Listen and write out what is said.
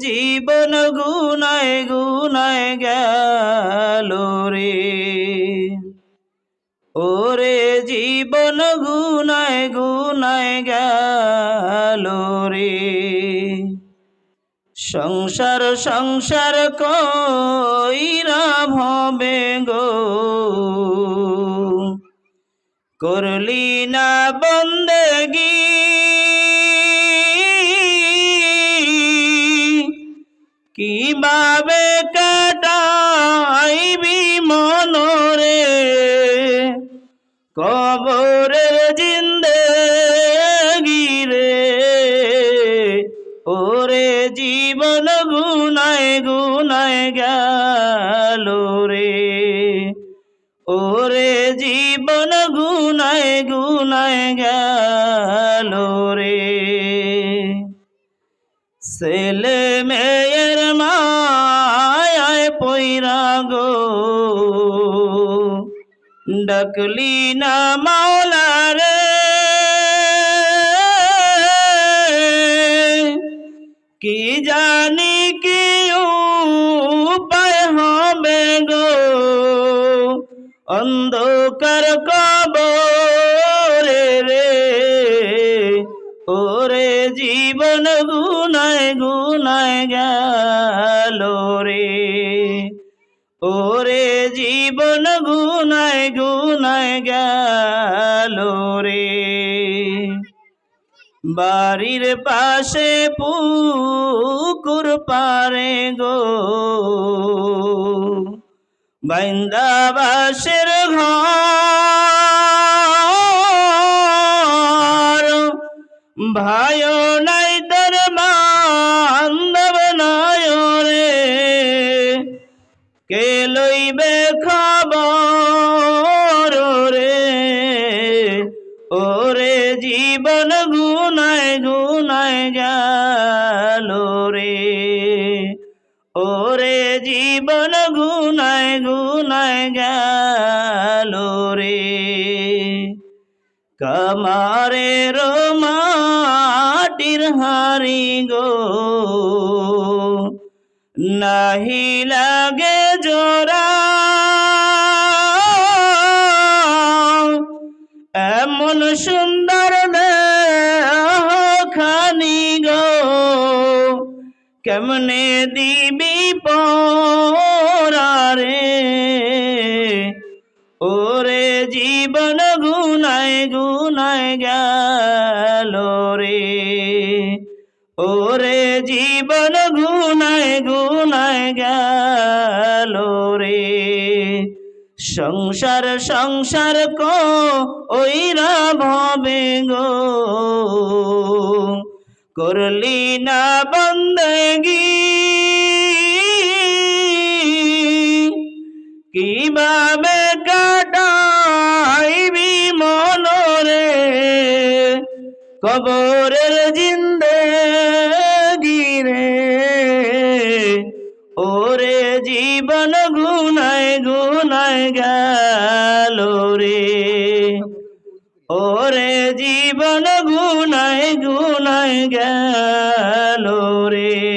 জীবন গুনায় গুনায় গেল রে। ওরে জীবন গুনায় গুনায় গেল রে। সংসার সংসার কইরা ভবে গো? করলি না বন্দেগি কীভাবে কাটাইবি মনরে? কবরের জিন্দে গিরে ওরে জীবন গুনায় গুনায় গেল রে। ওরে জীবন গুনায় গুনায় গেল রে। ছেলে মায় পৈরা গো ডাকলি না মাওলা রে কি জানি কি উপায় হবে গো অন্ধকার কবরে রে ওরে জীবন গুনায় গুনায় গেল রে ওরে জীবন গুনায় গুনায় গেল রে। বাড়ির পাশে পুকুর পারে গো। বাইন্দাবাসের ঘর ভাই নাই তোর কে লইবে খবর রে? ওরে জীবন গুনায় গুনায় গেল রে। ওরে জীবন গুনায় গুনায় গেল রে। কামারে মাটির হারি গো, নাহি লাগে জোরা এমন সুন্দর খানি গো। কেমনে দিবি পরারে? ওরে জীবন গুনায় গুনায় গেল রে। ওরে জীবন গুনায় গুনায় গেল রে। সংসার সংসার কো ওইরা ভবে গো। করলি না বন্দগি। কীভাবে কবরের জিন্দে গিরে ওরে জীবন গুনায় গুনায় গেল রে। ওরে জীবন গুনায় গুনায় গেল রে।